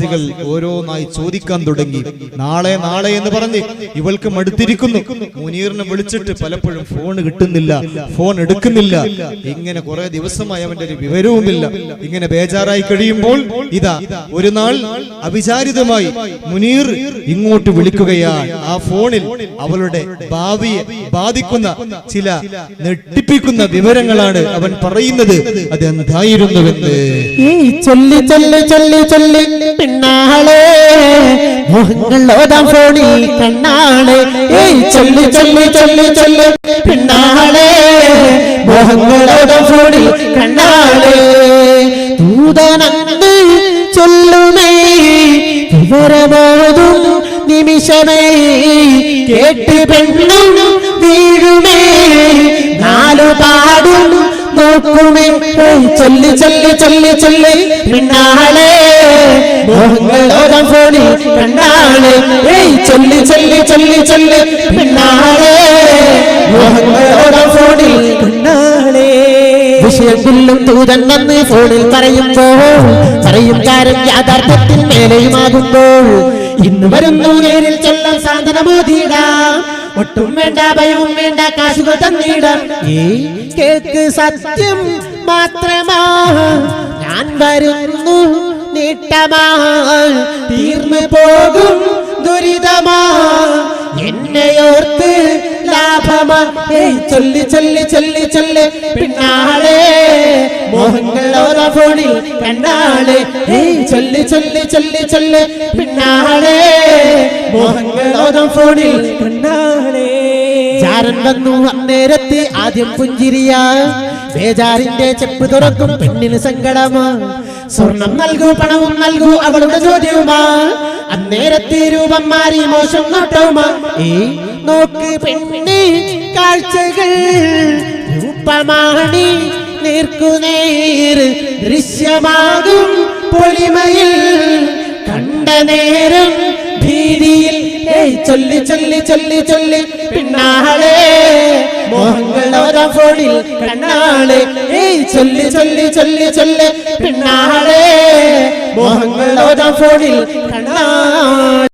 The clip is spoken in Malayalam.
അയൽവാസികൾ ഓരോന്നായി ചോദിക്കാൻ തുടങ്ങി. നാളെ നാളെ എന്ന് പറഞ്ഞ് ഇവൾക്ക് മടുത്തിരിക്കുന്നു. മുനീറിനെ വിളിച്ചിട്ട് പലപ്പോഴും ഫോൺ കിട്ടുന്നില്ല ഫോൺ എടുക്കുന്നില്ല. ഇങ്ങനെ കുറെ ദിവസമായി അവന്റെ ഒരു വിവരവുമില്ല. ഇങ്ങനെ ബേജാറായി കഴിയുമ്പോൾ ഇതാ ഒരു നാൾ അവിചാരിതമായി മുനീർ ഇങ്ങോട്ട് വിളിക്കുകയാണ്. ആ ഫോണിൽ അവളുടെ ഭാവിയെ ബാധിക്കുന്ന ചില ഞെട്ടിപ്പിക്കുന്ന വിവരങ്ങളാണ് അവൻ പറയുന്നത്. അതെന്തായിരുന്നുവെന്ന്? ഏയ് ചൊല്ലി ചൊല്ലി ചൊല്ലി ചൊല്ലി. പിന്നാളെ മോഹങ്ങൾ ഓതാം ഫോണിൽ കണ്ണാളെ. ഏയ് ചൊല്ലി ചൊല്ലി ചൊല്ലി ചൊല്ലി പിന്നാളെ മോഹങ്ങൾ ഓതാം ഫോണിൽ കണ്ണാളെ. ദൂതനന്ന് ചൊല്ലുമേ വിവരമോതും നിമിഷമേ കേട്ട് പെണ്ണും വീഴുമേ നാലു പാടും നോക്കുമേ. ചൊല്ലി ചൊല്ലി ചൊല്ലി ചൊല്ലി പിന്നാളെ. മോഹങ്ങളോരം ഫോണിൽ കണ്ണാളെ ഏയ് ചൊല്ലി ചൊല്ലി ചൊല്ലി ചൊല്ലി. പിന്നാളെ മോഹങ്ങളോരം ഫോണിൽ കണ്ണാളെ വിഷയത്തിലും വന്ന് ഫോണിൽ പറയുമ്പോൾ പറയും കാര്യം യാഥാർത്ഥ്യത്തിൽ മേലെയുമാകുമ്പോൾ ഇന്ന് വരുന്നു നേരിൽ ചൊല്ലാം സാന്ത്വനമോദിയിടാം ഒട്ടും വേണ്ട ഭയവും വേണ്ട കാശുകൾ തന്നിടാം. ഈ കേക്ക് സത്യം മാത്രമാ. ഞാൻ വരുന്നു നീട്ടമാ തീർന്നു പോകും ദുരിതമാ. എന്നെയോർത്ത് ലാഭമാ. ചൊല്ലി ചൊല്ലി ചൊല്ലി ചൊല്ലി. പിന്നാളെ മോഹങ്ങളോരോ ഫോണിൽ കണ്ടാളെ. ചൊല്ലി ചൊല്ലി ചൊല്ലി ചൊല്ലി. പിന്നാളെ മോഹങ്ങളോരോ ഫോണിൽ കണ്ടാളെ. ചാരൻ വന്നു അന്നേരത്തെ ആദ്യം പുഞ്ചിരിയ. ബേജാറിന്റെ ചെപ്പ് തുറക്കും പെണ്ണിന് സങ്കടമാ. സ്വർണം നൽകൂ പണവും നൽകൂ അവളുടെ ചോദ്യവുമാ. അന്നേരത്തെ രൂപം മാറി മോശം നോട്ടവുമാ. ഈ നോക്ക് പെണ്ണി കാഴ്ചകൾ രൂപമാണി. നേർക്കുനേർ ദൃശ്യമാകും പൊളിമയിൽ കണ്ട നേരം ഭീതിയിൽ. ചൊല്ലി ചൊല്ലി ചൊല്ലി ചൊല്ലി പിന്നാളെ. മോഹങ്ങളോരാ ഫോണിൽ കണ്ണാളെ. ഏയ് ചൊല്ലി ചൊല്ലി ചൊല്ലി ചൊല്ലി പിന്നാളെ മോഹങ്ങളോരാ ഫോണിൽ കണ്ണാളെ.